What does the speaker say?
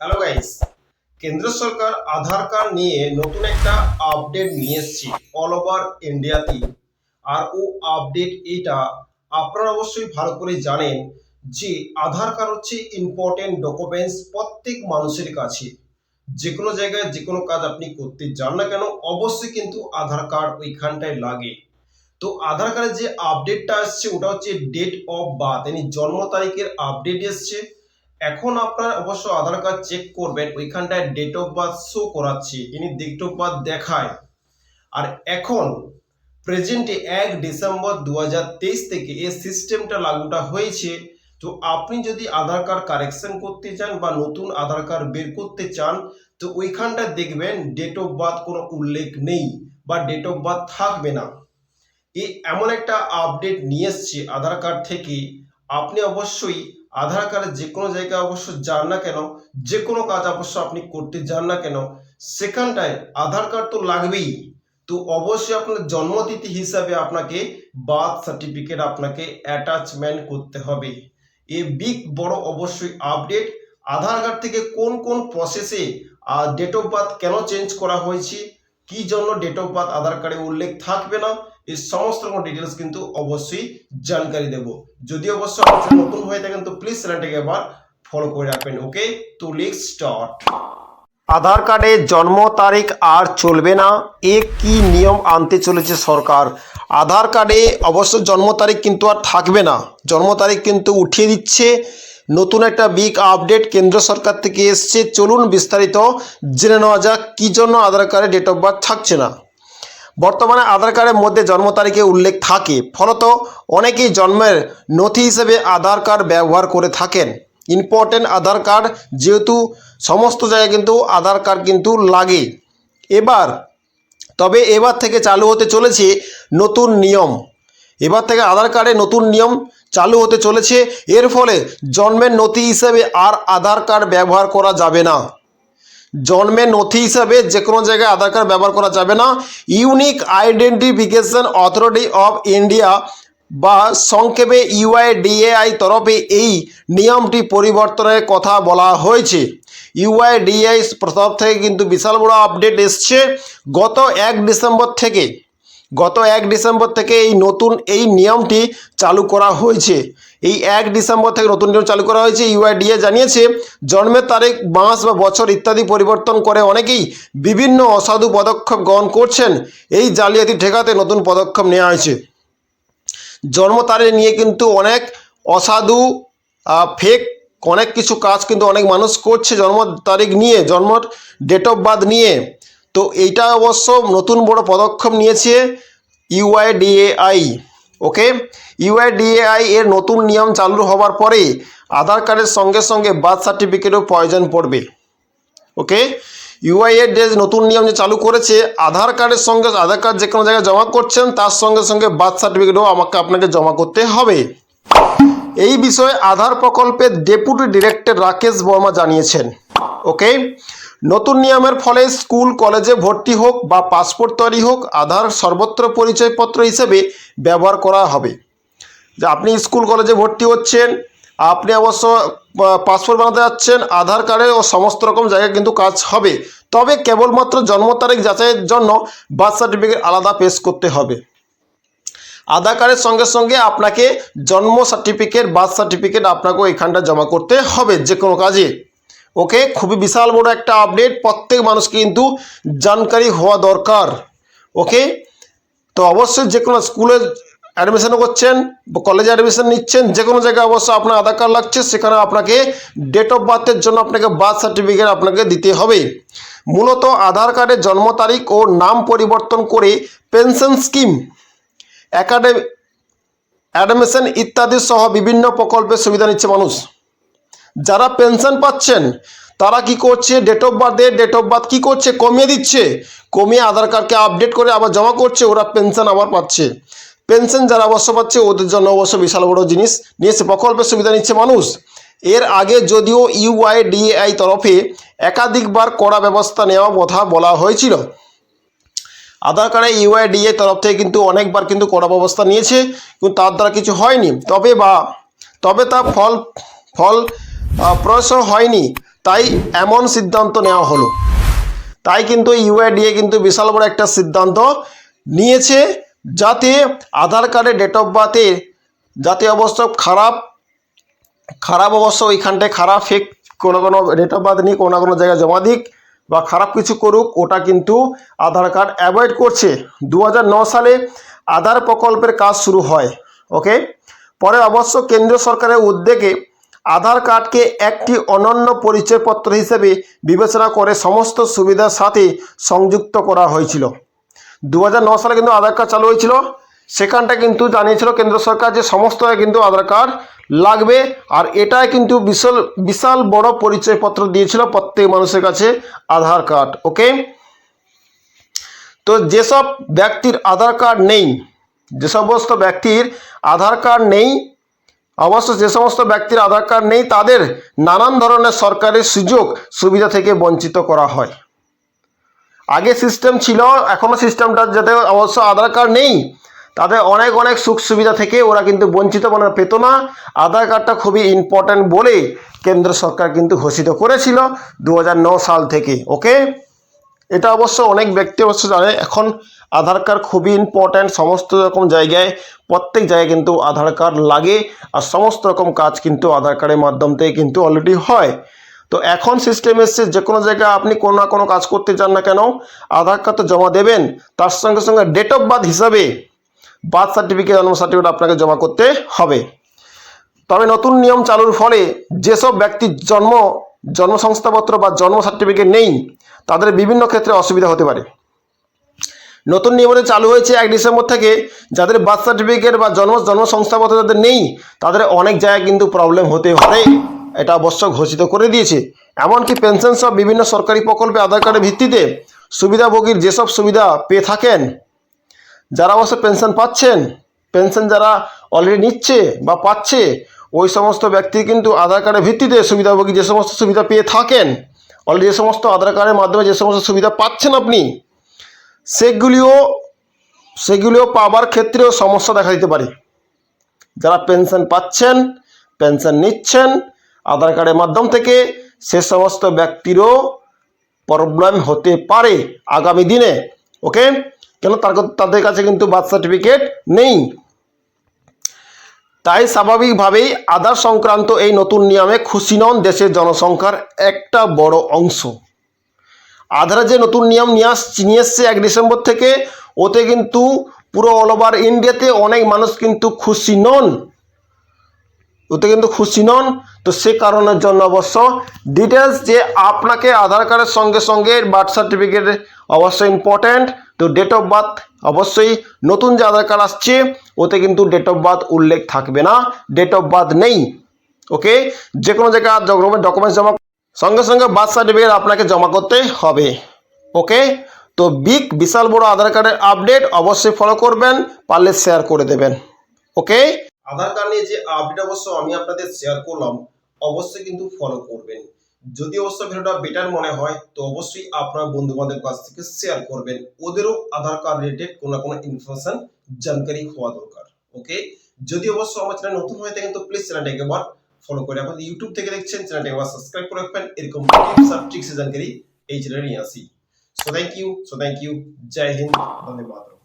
Hello guys কেন্দ্র সরকার আধার card নিয়ে নতুন একটা আপডেট নিয়ে এসেছে অল ওভার ইন্ডিয়াতে আর ও আপডেট এটা আপনারা অবশ্যই ভালো করে জানেন যে আধার কার্ড হচ্ছে ইম্পর্টেন্ট ডকুমেন্টস প্রত্যেক মানুষের কাছে। যে কোনো জায়গায় যে কোনো কাজ আপনি করতে যান না কেন, অবশ্যই কিন্তু আধার কার্ড ওইখানটায় লাগে। তো আধার কার্ডের যে আপডেটটা আসছে, ওটা হচ্ছে ডেট অফ বার্থ মানে জন্ম তারিখের আপডেট এসছে। এখন আপনার অবশ্য আধার কার্ড চেক করবেন, ওইখানটায় ডেট অফ বার্থ শো করাচ্ছে, ইনি ডেট অফ বার্থ দেখায়। আর এখন প্রেজেন্টে এক ডিসেম্বর দু হাজার তেইশ থেকে এই সিস্টেমটা লাগুটা হয়েছে, তো আপনি যদি আধার কার্ড কারেকশন করতে চান বা নতুন আধার কার্ড বের করতে চান, তো ওইখানটা দেখবেন ডেট অফ বার্থ কোনো উল্লেখ নেই বা ডেট অফ বার্থ থাকবে না। এই এমন একটা আপডেট নিয়ে এসছে আধার কার্ড থেকে, আপনি অবশ্যই আধার কার্ডে যে কোনো জায়গায় অবশ্য যান না কেন, যে কোনো কাজ অবশ্য আপনি করতে যান না কেন, সেখানটায় আধার কার্ড তো লাগবেই। তো অবশ্যই আপনার জন্মতিথি হিসাবে আপনাকে বার্থ সার্টিফিকেট আপনাকে অ্যাটাচমেন্ট করতে হবে। এ বিগ বড় অবশ্যই আপডেট আধার কার্ড থেকে কোন কোন প্রসেসে ডেট অফ বার্থ কেন চেঞ্জ করা হয়েছে, কি জন্য ডেট অফ বার্থ আধার কার্ডে উল্লেখ থাকবে না এই সমস্ত রকম ডিটেলস কিন্তু অবশ্যই জানকারি দেব। যদি অবশ্য আপনার নতুন হয়ে থাকেন, তো প্লিজ চ্যানেলটাকে একবার ফলো করে রাখবেন ওকে তো লেটস স্টার্ট আধার কার্ডে জন্ম তারিখ আর চলবে না, এ কি নিয়ম আনতে চলেছে সরকার? আধার কার্ডে অবশ্য জন্ম তারিখ কিন্তু আর থাকবে না। জন্ম তারিখ কিন্তু উঠিয়ে দিচ্ছে। নতুন একটা বিগ আপডেট কেন্দ্র সরকার থেকে এসছে। চলুন বিস্তারিত জেনে নেওয়া যাক, কী জন্য আধার কার্ডে ডেট অফ বার্থ থাকছে না। বর্তমানে আধার কার্ডের মধ্যে জন্ম তারিখে উল্লেখ থাকে। ফলত অনেকেই জন্মের নথি হিসেবে আধার কার্ড ব্যবহার করে থাকেন। ইম্পর্টেন্ট আধার কার্ড যেহেতু সমস্ত জায়গায় কিন্তু আধার কার্ড কিন্তু লাগে। এবার, তবে এবার থেকে চালু হতে চলেছে নতুন নিয়ম। এবার থেকে আধার কার্ডে নতুন নিয়ম চালু হতে চলেছে। এর ফলে জন্মের নথি হিসেবে আর আধার কার্ড ব্যবহার করা যাবে না। জন্মের নথি হিসাবে যে কোনো জায়গায় আধার কার্ড ব্যবহার করা যাবে না। Unique identification authority of India বা সংক্ষেপে ইউআইডিএআই তরফে এই নিয়মটি পরিবর্তনের কথা বলা হয়েছে। ইউআইডিএআই তরফ থেকে কিন্তু বিশাল বড় আপডেট এসছে। গত এক ডিসেম্বর থেকে গত এক ডিসেম্বর থেকে এই নতুন এই নিয়মটি চালু করা হয়েছে। এই এক ডিসেম্বর থেকে নতুন নিয়ম চালু করা হয়েছে। ইউআইডিএ জানিয়েছে, জন্মের তারিখ, মাস বা বছর ইত্যাদি পরিবর্তন করে অনেকেই বিভিন্ন অসাধু পদক্ষেপ গ্রহণ করছেন। এই জালিয়াতি ঠেকাতে নতুন পদক্ষেপ নেওয়া হয়েছে। জন্ম তারিখ নিয়ে কিন্তু অনেক অসাধু ফেক অনেক কিছু কাজ কিন্তু অনেক মানুষ করছে জন্ম তারিখ নিয়ে জন্ম ডেট অফ বার্থ নিয়ে। তো এইটা অবশ্য নতুন বড় পদক্ষেপ নিয়েছে ইউআইডিএআই, ওকে? ইউআইডিএআই এর নতুন নিয়ম চালু হওয়ার পরে আধার কার্ডের সঙ্গে সঙ্গে বার্থ সার্টিফিকেটও প্রয়োজন পড়বে, ওকে? ইউআই এর যে নতুন নিয়ম যে চালু করেছে, আধার কার্ডের সঙ্গে আধার কার্ড যে কোনো জায়গায় জমা করছেন, তার সঙ্গে সঙ্গে বার্থ সার্টিফিকেটও আমাকে আপনাকে জমা করতে হবে। এই বিষয়ে আধার প্রকল্পের ডেপুটি ডিরেক্টর রাকেশ বর্মা জানিয়েছেন, ওকে? নতুন নিয়মের ফলে স্কুল, কলেজে ভর্তি হোক বা পাসপোর্ট তৈরি হোক, আধার সর্বত্র পরিচয়পত্র হিসেবে ব্যবহার করা হবে। যে আপনি স্কুল, কলেজে ভর্তি হচ্ছেন, আপনি অবশ্য পাসপোর্ট বানাতে যাচ্ছেন, আধার কার্ডে ও সমস্ত রকম জায়গায় কিন্তু কাজ হবে। তবে কেবলমাত্র জন্ম তারিখ যাচাইয়ের জন্য বার্থ সার্টিফিকেট আলাদা পেশ করতে হবে। আধার কার্ডের সঙ্গে সঙ্গে আপনাকে জন্ম সার্টিফিকেট, বার্থ সার্টিফিকেট আপনাকেও এখানটা জমা করতে হবে যে কোনো কাজে। ওকে খুবই বিশাল বড় একটা আপডেট প্রত্যেক মানুষকে কিন্তু জানকারি হওয়া দরকার। ওকে তো অবশ্যই যে কোনো স্কুলে অ্যাডমিশন করছেন কলেজে অ্যাডমিশন নিচ্ছেন, যে কোনো জায়গায় অবশ্য আপনার আধার কার্ড লাগছে, সেখানে আপনাকে ডেট অফ বার্থের জন্য আপনাকে বার্থ সার্টিফিকেট আপনাকে দিতে হবে। মূলত আধার কার্ডের জন্ম তারিখ ও নাম পরিবর্তন করে পেনশন স্কিম একাডেমি অ্যাডমিশন ইত্যাদি সহ বিভিন্ন প্রকল্পের সুবিধা নিচ্ছে মানুষ। যারা পেনশন পাচ্ছেন, তারা কি করছে? ডেট অফ বার্থে ডেট অফ বার্থ কী করছে? কমিয়ে দিচ্ছে। কমিয়ে আধার কার্ডকে আপডেট করে আবার জমা করছে, ওরা পেনশন আবার পাচ্ছে। পেনশন যারা অবশ্য পাচ্ছে, ওদের জন্য অবশ্য বিশাল বড় জিনিস। নিয়েছে প্রকল্পের সুবিধা নিচ্ছে মানুষ। এর আগে যদিও ইউআইডিএআই তরফে একাধিকবার কড়া ব্যবস্থা নেওয়া কথা বলা হয়েছিল। আধার কার্ডে ইউআইডিএ তরফ থেকে কিন্তু অনেকবার কিন্তু কড়া ব্যবস্থা নিয়েছে, কিন্তু তার দ্বারা কিছু হয়নি। তবে বা, তবে তা ফল ফল প্রয়াসও হয়নি। তাই এমন সিদ্ধান্ত নেওয়া হলো। তাই কিন্তু ইউআইডিএ কিন্তু বিশাল বড় একটা সিদ্ধান্ত নিয়েছে যাতে আধার কার্ডে ডেট অফ বার্থের যাতে অবস্থা খারাপ খারাপ অবশ্য ওইখানটায় খারাপ ফেক কোনো কোনো ডেট অফ বার্থ নিয়ে কোনো কোনো জায়গায় জমা দিক বা খারাপ কিছু করুক, ওটা কিন্তু আধার কার্ড অ্যাভয়েড করছে। দু সালে আধার প্রকল্পের কাজ শুরু হয় ওকে পরে অবশ্য কেন্দ্রীয় সরকারের উদ্যোগে আধার কার্ডকে একটি অনন্য পরিচয়পত্র হিসেবে বিবেচনা করে সমস্ত সুবিধার সাথে সংযুক্ত করা হয়েছিল। দু সালে কিন্তু আধার কার্ড চালু হয়েছিল। সেখানটা কিন্তু জানিয়েছিল কেন্দ্র সরকার যে সমস্ত কিন্তু আধার কার্ড লাগবে। আর এটাই কিন্তু বিশাল বিশাল বড় পরিচয়পত্র দিয়েছিল প্রত্যেক মানুষের কাছে আধার কার্ড, ওকে? তো যেসব ব্যক্তির আধার কার্ড নেই যে সমস্ত ব্যক্তির আধার কার্ড নেই অবশ্য যে সমস্ত ব্যক্তির আধার কার্ড নেই, তাদের নানান ধরনের সরকারি সুযোগ সুবিধা থেকে বঞ্চিত করা হয়। আগে সিস্টেম ছিল এখনও সিস্টেমটা যাতে অবশ্য আধার কার্ড নেই তাদের অনেক অনেক সুখ সুবিধা থেকে ওরা কিন্তু বঞ্চিত মানে পেত না। আধার কার্ডটা খুবই ইম্পর্ট্যান্ট বলে কেন্দ্র সরকার কিন্তু ঘোষিত করেছিল দু সাল থেকে ওকে এটা অবশ্য অনেক ব্যক্তি অবশ্য জানে, এখন আধার কার্ড খুবই ইম্পর্ট্যান্ট সমস্ত রকম জায়গায়, প্রত্যেক জায়গায় কিন্তু আধার কার্ড লাগে, আর সমস্ত রকম কাজ কিন্তু আধার কার্ডের মাধ্যম থেকে কিন্তু অলরেডি হয়। তো এখন সিস্টেম এসছে যে কোনো জায়গায় আপনি কোনো না কোনো কাজ করতে চান না কেন, আধার কার্ড তো জমা দেবেন, তার সঙ্গে সঙ্গে ডেট অফ বার্থ হিসাবে বার্থ সার্টিফিকেট জন্ম সার্টিফিকেট আপনাকে জমা করতে হবে। তবে নতুন নিয়ম চালুর ফলে যেসব ব্যক্তির জন্ম জন্ম সংস্থাপত্র বা জন্ম সার্টিফিকেট নেই, তাদের বিভিন্ন ক্ষেত্রে অসুবিধা হতে পারে। নতুন নিয়মে চালু হয়েছে এক ডিসেম্বর থেকে। যাদের বার্থ সার্টিফিকেট বা জন্ম জন্ম সংস্থাপত্র যাদের নেই, তাদের অনেক জায়গায় কিন্তু প্রবলেম হতে পারে। এটা অবশ্য ঘোষিত করে দিয়েছে। এমনকি পেনশন সব বিভিন্ন সরকারি প্রকল্পে আধার কার্ডের ভিত্তিতে সুবিধাভোগীর যেসব সুবিধা পেয়ে থাকেন, যারা অবশ্য পেনশন পাচ্ছেন পেনশন যারা অলরেডি নিচ্ছে বা পাচ্ছে ওই সমস্ত ব্যক্তি কিন্তু আধার কার্ডের ভিত্তিতে সুবিধাভোগী যে সমস্ত সুবিধা পেয়ে থাকেন অলরেডি যে সমস্ত আধার কার্ডের মাধ্যমে যে সমস্ত সুবিধা পাচ্ছেন আপনি, সেগুলিও সেগুলিও পাবার ক্ষেত্রেও সমস্যা দেখা দিতে পারে। যারা পেনশন পাচ্ছেন পেনশন নিচ্ছেন, আধার কার্ডের মাধ্যম থেকে সে সমস্ত ব্যক্তিরও প্রবলেম হতে পারে আগামী দিনে ওকে কেন তার তাদের কাছে কিন্তু বার্থ সার্টিফিকেট নেই। তাই স্বাভাবিকভাবেই আধার সংক্রান্ত এই নতুন নিয়মে খুশি নন দেশের জনসংখ্যার একটা বড় অংশ। আধারে যে নতুন নিয়ম নিয়ে আস, নিয়ে এক ডিসেম্বর থেকে, ওতে কিন্তু পুরো অল ওভার ইন্ডিয়াতে অনেক মানুষ কিন্তু খুশি নন। ওতে কিন্তু খুশি নন। তো সে কারণের জন্য অবশ্য ডিটেলস যে আপনাকে আধার কার্ডের সঙ্গে সঙ্গে বার্থ সার্টিফিকেট অবশ্যই ইম্পর্ট্যান্ট তো ডেট অফ বার্থ অবশ্যই নতুন যে আধার কার্ড আসছে, ওতে কিন্তু ডেট অফ বার্থ উল্লেখ থাকবে না। ডেট অফ বার্থ নেই ওকে যে কোনো জায়গায় ডকুমেন্টস জমা সঙ্গে সঙ্গে বার্থ সার্টিফিকেট আপনাকে জমা করতে হবে ওকে তো বিগ বিশাল, বড় আধার কার্ডের আপডেট অবশ্যই ফলো করবেন, পারলে শেয়ার করে দেবেন ওকে আধার কার্ড নিয়ে যে আপডেট অবশ্য আমি আপনাদের শেয়ার করলাম, অবশ্যই কিন্তু ফলো করবেন। যদি অবশ্য ভিডিওটা বেটার মনে হয়, তো অবশ্যই আপনার বন্ধু বান্ধবের কাছ থেকে শেয়ার করবেন। ওদেরও আধার কার্ড রিলেটেড কোনো না কোনো ইনফরমেশন জানকারি হওয়া দরকার ওকে যদি অবশ্য আমার চ্যানেল নতুন হয়ে থাকেন, তো প্লিজ চ্যানেলটাকে একবার ফলো করে রাখবেন। ইউটিউব থেকে দেখছেন চ্যানেলটাকে একবার সাবস্ক্রাইব করে রাখবেন। এরকম টিপস আর ট্রিক্স জানকারি এই চ্যানেলে নিয়ে আসি। So thank you so thank you জয় হিন্দ মাতরম